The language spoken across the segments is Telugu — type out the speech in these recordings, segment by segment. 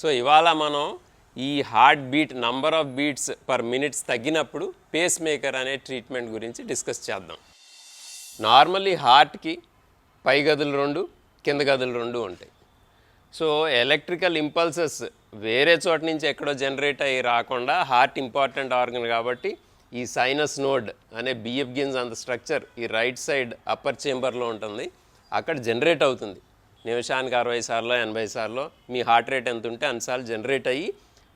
సో ఇవాళ మనం ఈ heart beat number of beats per minutes తగ్గినప్పుడు పేస్ మేకర్ అనే ట్రీట్మెంట్ గురించి డిస్కస్ చేద్దాం. నార్మల్లీ హార్ట్కి పై గదులు రెండు కింద గదులు రెండు ఉంటాయి. సో ఎలక్ట్రికల్ ఇంపల్సెస్ వేరే చోట నుంచి ఎక్కడో జనరేట్ అయ్యి రాకుండా హార్ట్ ఇంపార్టెంట్ ఆర్గన్ కాబట్టి ఈ సైనస్ నోడ్ అనే బిఎఫ్ గిన్స్ అంత స్ట్రక్చర్ ఈ రైట్ సైడ్ అప్పర్ చేంబర్లో ఉంటుంది. అక్కడ జనరేట్ అవుతుంది. నిమిషానికి అరవై సార్లు ఎనభై సార్లు మీ హార్ట్ రేట్ ఎంత ఉంటే అన్నిసార్లు జనరేట్ అయ్యి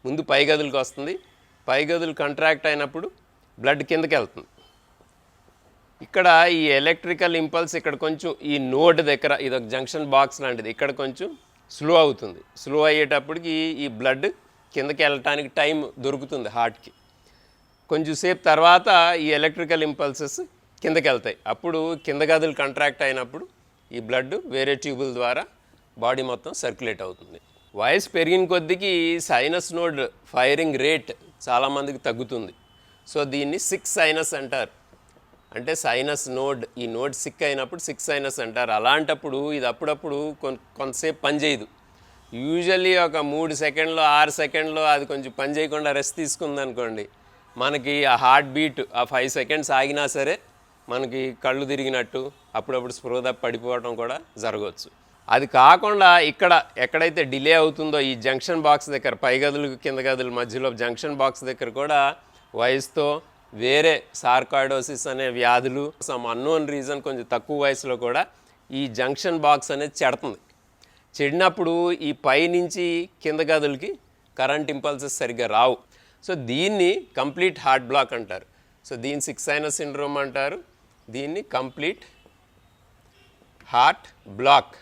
ముందు పై గదులకు వస్తుంది. పై గదులు కంట్రాక్ట్ అయినప్పుడు బ్లడ్ కిందకి వెళ్తుంది. ఇక్కడ ఈ ఎలక్ట్రికల్ ఇంపల్స్ ఇక్కడ కొంచెం ఈ నోట్ దగ్గర ఇది ఒక జంక్షన్ బాక్స్ లాంటిది. ఇక్కడ కొంచెం స్లో అవుతుంది. స్లో అయ్యేటప్పటికి ఈ బ్లడ్ కిందకి వెళ్ళటానికి టైం దొరుకుతుంది హార్ట్కి కొంచెం సేపు తర్వాత ఈ ఎలక్ట్రికల్ ఇంపల్సెస్ కిందకి వెళ్తాయి. అప్పుడు కింద గదులు కంట్రాక్ట్ అయినప్పుడు ఈ బ్లడ్ వేరే ట్యూబుల ద్వారా బాడీ మొత్తం సర్క్యులేట్ అవుతుంది. వయసు పెరిగిన కొద్దికి సైనస్ నోడ్ ఫైరింగ్ రేట్ చాలామందికి తగ్గుతుంది. సో దీన్ని సిక్స్ సైనస్ అంటారు. అంటే సైనస్ నోడ్ ఈ నోడ్ సిక్ అయినప్పుడు సిక్స్ సైనస్ అంటారు. అలాంటప్పుడు ఇది అప్పుడప్పుడు కొన్ కొంతసేపు పనిచేయదు యూజువల్లీ ఒక మూడు సెకండ్లో ఆరు సెకండ్లో అది కొంచెం పని చేయకుండా రెస్ట్ తీసుకుందనుకోండి మనకి ఆ హార్ట్ బీట్ ఆ ఫైవ్ సెకండ్స్ ఆగినా సరే మనకి కళ్ళు తిరిగినట్టు అప్పుడప్పుడు స్పృహ పడిపోవడం కూడా జరగవచ్చు. అది కాకుండా ఇక్కడ ఎక్కడైతే డిలే అవుతుందో ఈ జంక్షన్ బాక్స్ దగ్గర పై గదులు కింద గదుల మధ్యలో జంక్షన్ బాక్స్ దగ్గర కూడా వయసుతో వేరే సార్కాయిడోసిస్ అనే వ్యాధులు సమ్ అన్నోన్ రీజన్ కొంచెం తక్కువ వయసులో కూడా ఈ జంక్షన్ బాక్స్ అనేది చెడుతుంది. చెడినప్పుడు ఈ పై నుంచి కింద గదులకి కరెంట్ ఇంపల్సెస్ సరిగ్గా రావు. సో దీన్ని కంప్లీట్ హార్ట్ బ్లాక్ అంటారు. సో దీన్ని సిక్స్ సైనస్ సిండ్రోమ్ అంటారు. దీన్ని complete heart block.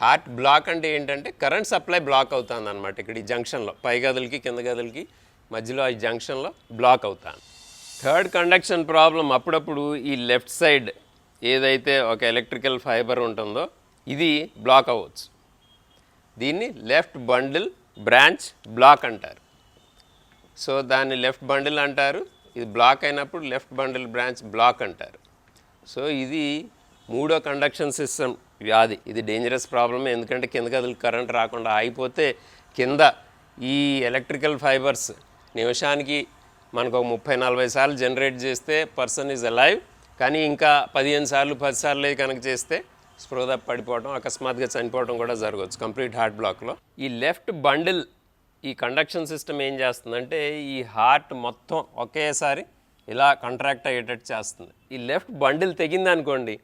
Heart block అంటే ఏంటంటే కరెంట్ సప్లై బ్లాక్ అవుతుంది అనమాట ఇక్కడ ఈ జంక్షన్లో పై గదులకి కింద గదులకి మధ్యలో ఈ జంక్షన్లో బ్లాక్ అవుతాను థర్డ్ కండక్షన్ ప్రాబ్లం అప్పుడప్పుడు ఈ లెఫ్ట్ సైడ్ ఏదైతే ఒక ఎలక్ట్రికల్ ఫైబర్ ఉంటుందో ఇది బ్లాక్ అవ్వచ్చు. దీన్ని లెఫ్ట్ బండిల్ బ్రాంచ్ బ్లాక్ అంటారు. సో దాన్ని లెఫ్ట్ బండిల్ అంటారు. ఇది బ్లాక్ అయినప్పుడు లెఫ్ట్ బండిల్ బ్రాంచ్ బ్లాక్ అంటారు. సో ఇది మూడో కండక్షన్ సిస్టమ్ వ్యాధి. ఇది డేంజరస్ ప్రాబ్లమే ఎందుకంటే కింద కదులు కరెంట్ రాకుండా ఆగిపోతే కింద ఈ ఎలక్ట్రికల్ ఫైబర్స్ నిమిషానికి మనకు ఒక ముప్పై నలభై సార్లు జనరేట్ చేస్తే పర్సన్ ఈజ్ అలైవ్ కానీ ఇంకా పదిహేను సార్లు పది సార్లు కనుక చేస్తే స్పృహ పడిపోవడం అకస్మాత్తుగా చనిపోవడం కూడా జరగవచ్చు కంప్లీట్ హార్ట్ బ్లాక్లో ఈ లెఫ్ట్ బండిల్ ఈ కండక్షన్ సిస్టమ్ ఏం చేస్తుందంటే ఈ హార్ట్ మొత్తం ఒకేసారి ఇలా కంట్రాక్ట్ అయ్యేటట్టు చేస్తుంది. ఈ లెఫ్ట్ బండిల్ తెగింది అనుకోండి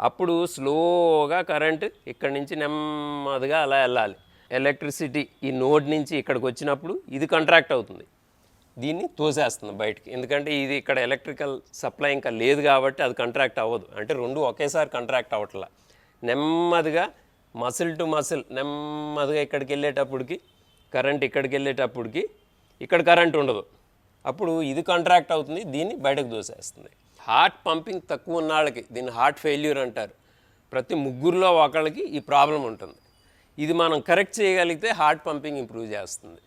అప్పుడు స్లోగా కరెంట్ ఇక్కడి నుంచి నెమ్మదిగా అలా వెళ్ళాలి. ఎలక్ట్రిసిటీ ఈ నోడ్ నుంచి ఇక్కడికి వచ్చినప్పుడు ఇది కంట్రాక్ట్ అవుతుంది. దీన్ని తోసేస్తుంది బయటికి. ఎందుకంటే ఇది ఇక్కడ ఎలక్ట్రికల్ సప్లై ఇంకా లేదు కాబట్టి అది కంట్రాక్ట్ అవ్వదు. అంటే రెండు ఒకేసారి కంట్రాక్ట్ అవ్వట్లా. నెమ్మదిగా మసిల్ టు మసిల్ నెమ్మదిగా ఇక్కడికి వెళ్ళేటప్పటికి కరెంట్ ఇక్కడికి వెళ్ళేటప్పటికి ఇక్కడ కరెంట్ ఉండదు. అప్పుడు ఇది కాంట్రాక్ట్ అవుతుంది దీన్ని బయటకు దూసేస్తుంది. హార్ట్ పంపింగ్ తక్కువ ఉన్న వాళ్ళకి దీన్ని హార్ట్ ఫెయిల్యూర్ అంటారు. ప్రతి ముగ్గురులో ఒకళ్ళకి ఈ ప్రాబ్లం ఉంటుంది. ఇది మనం కరెక్ట్ చేయగలిగితే హార్ట్ పంపింగ్ ఇంప్రూవ్ చేస్తుంది.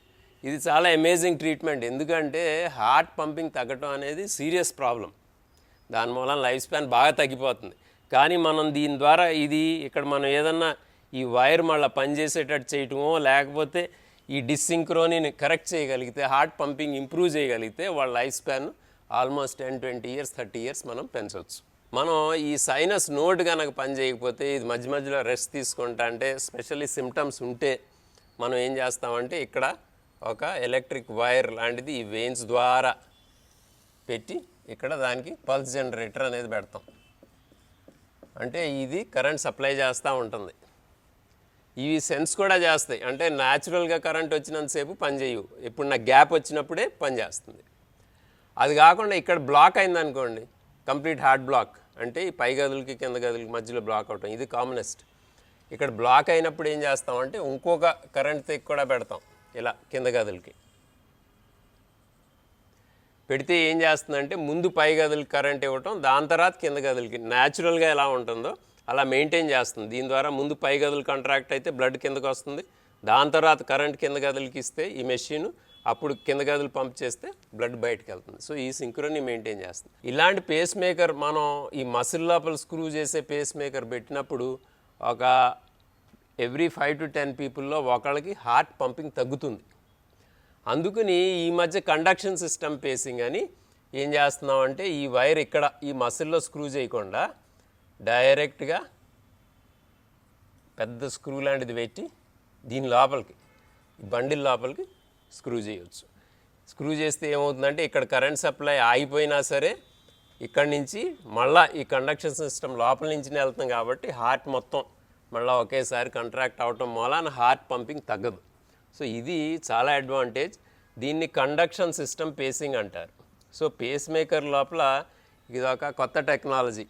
ఇది చాలా అమేజింగ్ ట్రీట్మెంట్ ఎందుకంటే హార్ట్ పంపింగ్ తగ్గటం అనేది సీరియస్ ప్రాబ్లం దాని మూలం లైఫ్ స్పాన్ బాగా తగ్గిపోతుంది. కానీ మనం దీని ద్వారా ఇది ఇక్కడ మనం ఏదన్నా ఈ వైర్ మళ్ళీ పనిచేసేటట్టు చేయటమో లేకపోతే ఈ డిస్సింక్రోనీని కరెక్ట్ చేయగలిగితే హార్ట్ పంపింగ్ ఇంప్రూవ్ చేయగలిగితే వాళ్ళ life span almost ten twenty years thirty years మనం పెంచవచ్చు మనం ఈ సైనస్ నోట్ కనుక పని చేయకపోతే ఇది మధ్య మధ్యలో రెస్ట్ తీసుకుంటా అంటే స్పెషల్లీ సిమ్టమ్స్ ఉంటే మనం ఏం చేస్తామంటే ఇక్కడ ఒక ఎలక్ట్రిక్ వైర్ లాంటిది ఈ వెయిన్స్ ద్వారా పెట్టి ఇక్కడ దానికి పల్స్ జనరేటర్ అనేది పెడతాం. అంటే ఇది కరెంట్ సప్లై చేస్తూ ఉంటుంది. ఇవి సెన్స్ కూడా చేస్తాయి. అంటే న్యాచురల్గా కరెంట్ వచ్చినంతసేపు పనిచేయవు ఇప్పుడు నా గ్యాప్ వచ్చినప్పుడే పనిచేస్తుంది అది కాకుండా ఇక్కడ బ్లాక్ అయిందనుకోండి కంప్లీట్ హార్డ్ బ్లాక్. అంటే ఈ పై గదులకి కింద గదులకి మధ్యలో బ్లాక్ అవటం. ఇది కామనెస్ట్. ఇక్కడ బ్లాక్ అయినప్పుడు ఏం చేస్తామంటే ఇంకొక కరెంట్ తెక్ కూడా పెడతాం. ఇలా కింద గదులకి. పెడితే ఏం చేస్తుందంటే ముందు పై గదులకి కరెంట్ ఇవ్వటం దాని తర్వాత కింద గదులకి. న్యాచురల్గా ఎలా ఉంటుందో అలా మెయింటైన్ చేస్తుంది. దీని ద్వారా ముందు పై గదులు కాంట్రాక్ట్ అయితే బ్లడ్ కిందకు వస్తుంది. దాని తర్వాత కరెంట్ కింద గదులకి ఇస్తే ఈ మెషిన్ అప్పుడు కింద గదులు పంప్ చేస్తే బ్లడ్ బయటకు వెళ్తుంది. సో ఈ సింక్రోని మెయింటైన్ చేస్తుంది. ఇలాంటి పేస్ మేకర్ మనం ఈ మసిల్ లోపల స్క్రూ చేసే పేస్ మేకర్ పెట్టినప్పుడు ఒక ఎవ్రీ ఫైవ్ టు టెన్ పీపుల్లో ఒకళ్ళకి హార్ట్ పంపింగ్ తగ్గుతుంది. అందుకని ఈ మధ్య కండక్షన్ సిస్టమ్ పేసింగ్ అని ఏం చేస్తున్నామంటే ఈ వైర్ ఇక్కడ ఈ మసిల్లో స్క్రూ చేయకుండా డైరెక్ట్గా పెద్ద స్క్రూ లాంటిది పెట్టి దీని లోపలికి ఈ బండిల్ లోపలికి స్క్రూ చేయవచ్చు స్క్రూ చేస్తే ఏమవుతుందంటే ఇక్కడ కరెంట్ సప్లై ఆగిపోయినా సరే ఇక్కడ నుంచి మళ్ళా ఈ కండక్షన్ సిస్టమ్ లోపల నుంచి వెళ్తాం కాబట్టి హార్ట్ మొత్తం మళ్ళీ ఒకేసారి కంట్రాక్ట్ అవటం మూలాన హార్ట్ పంపింగ్ తగ్గదు. సో ఇది చాలా అడ్వాంటేజ్. దీన్ని కండక్షన్ సిస్టమ్ పేసింగ్ అంటారు. సో పేస్ మేకర్ లోపల ఇది ఒక కొత్త టెక్నాలజీ.